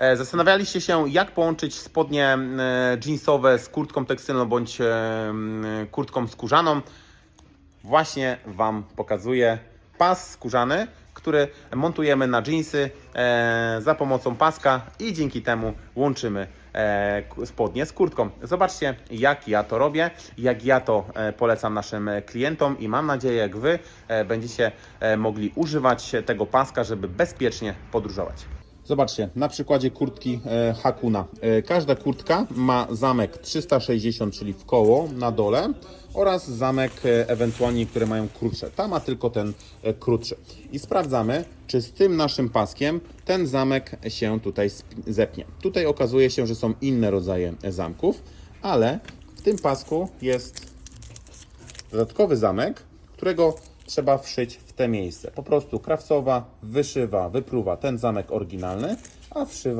E, Zastanawialiście się, jak połączyć spodnie e, jeansowe z kurtką tekstylną bądź e, kurtką skórzaną. Właśnie Wam pokazuję pas skórzany, który montujemy na jeansy za pomocą paska i dzięki temu łączymy spodnie z kurtką. Zobaczcie, jak ja to robię, jak ja to polecam naszym klientom i mam nadzieję, jak Wy będziecie mogli używać tego paska, żeby bezpiecznie podróżować. Zobaczcie, na przykładzie kurtki e, Hakuna. E, każda kurtka ma zamek 360, czyli w koło na dole oraz zamek e, ewentualnie, które mają krótsze. Ta ma tylko ten krótszy. I sprawdzamy, czy z tym naszym paskiem ten zamek się tutaj zepnie. Tutaj okazuje się, że są inne rodzaje zamków, ale w tym pasku jest dodatkowy zamek, którego trzeba wszyć w te miejsce. Po prostu krawcowa wyszywa, wypruwa ten zamek oryginalny, a wszywa